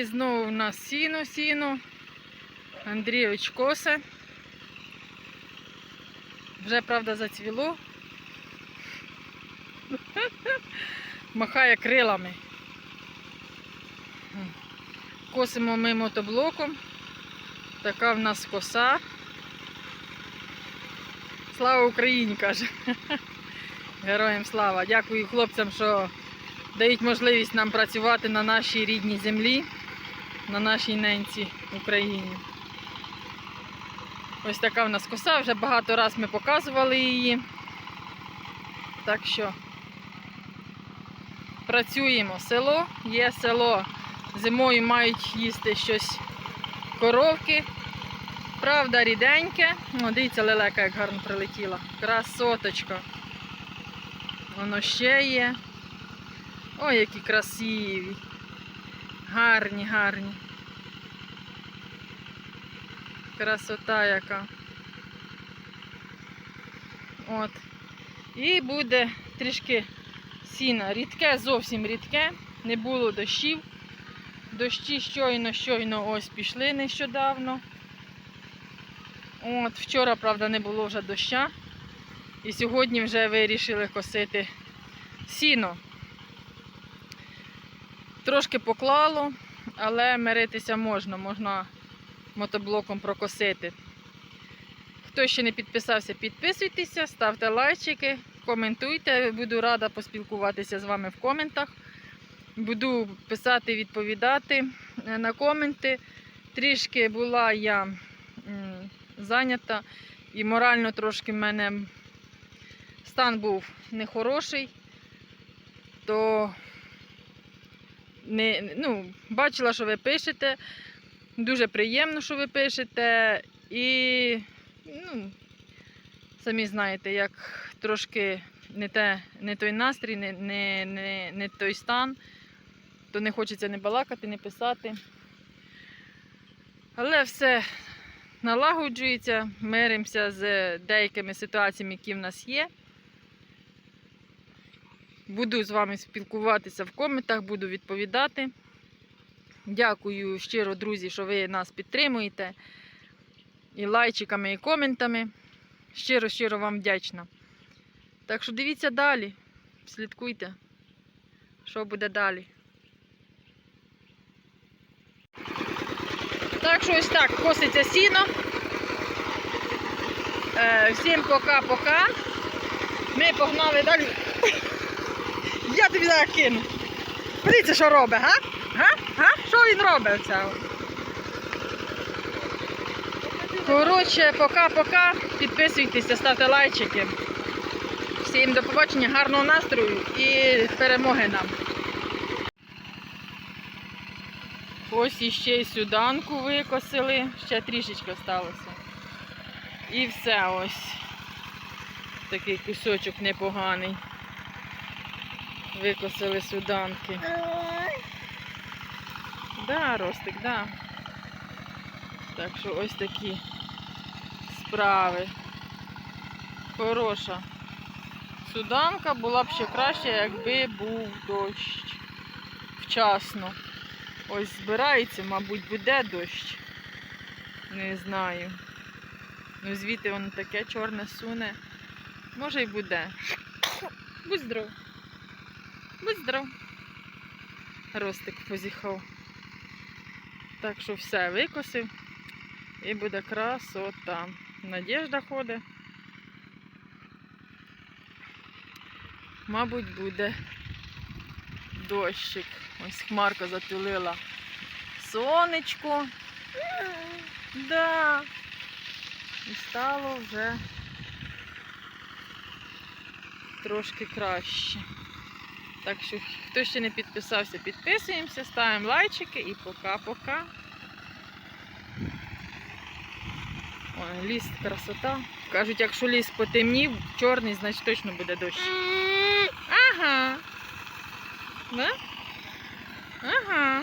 І знову у нас сіно, сіно. Андрійович косе. Вже, правда, зацвіло. Махає крилами. Косимо ми мотоблоком. Така в нас коса. Слава Україні, каже. Героям слава. Дякую хлопцям, що дають можливість нам працювати на нашій рідній землі, на нашій ненці Україні. Ось така в нас коса, вже багато раз ми показували її. Так що працюємо. Село є село. Зимою мають їсти щось коровки. Правда, ріденьке. О, дивіться, лелека, як гарно прилетіла. Красоточка. Воно ще є. Ой, які красиві. Гарні, гарні. Красота яка. От. І буде трішки сіна. Рідке, зовсім рідке. Не було дощів. Дощі щойно, щойно ось пішли нещодавно. От, вчора, правда, не було вже доща. І сьогодні вже вирішили косити сіно. Трошки поклало, але миритися можна, можна мотоблоком прокосити. Хто ще не підписався, підписуйтеся, ставте лайчики, коментуйте. Буду рада поспілкуватися з вами в коментах. Буду писати, відповідати е, на коменти. Трішки була я зайнята і морально трошки в мене стан був нехороший, то не, ну, бачила, що ви пишете. Дуже приємно, що ви пишете. І ну, самі знаєте, як трошки не, те, не той настрій, не, не, не, не той стан, то не хочеться не балакати, не писати. Але все налагоджується, миримося з деякими ситуаціями, які в нас є. Буду з вами спілкуватися в коментах, буду відповідати. Дякую щиро, друзі, що ви нас підтримуєте. І лайчиками, і коментами. Щиро-щиро вам вдячна. Так що дивіться далі. Слідкуйте, що буде далі. Так що ось так, коситься сіно. Е, всім пока-пока. Ми погнали далі. Я тобі зараз кину. Подивіться, що робить, га? Він робить оце? Коротше, пока-пока. Підписуйтеся, ставте лайчики. Всім до побачення, гарного настрою і перемоги нам. Ось іще й сюданку викосили, ще трішечки сталося. І все ось. Такий кусочок непоганий. Викосили суданки. Да, Ростик, да. Так що ось такі справи. Хороша. Суданка була б ще краще, якби був дощ. Вчасно. Ось збирається, мабуть, буде дощ. Не знаю. Ну звідти воно таке чорне суне. Може й буде. Будь здоров. Будь здоров. Ростик позіхав. Так що все викосив. І буде красота. Надежда ходить. Мабуть, буде дощик. Ось хмарка затулила сонечко. Да. І стало вже трошки краще. Так що, хто ще не підписався, підписуємося, ставимо лайчики і пока-пока. Ой, ліс красота. Кажуть, якщо ліс потемнів, чорний, значить точно буде дощ. Ага. Да? Ага.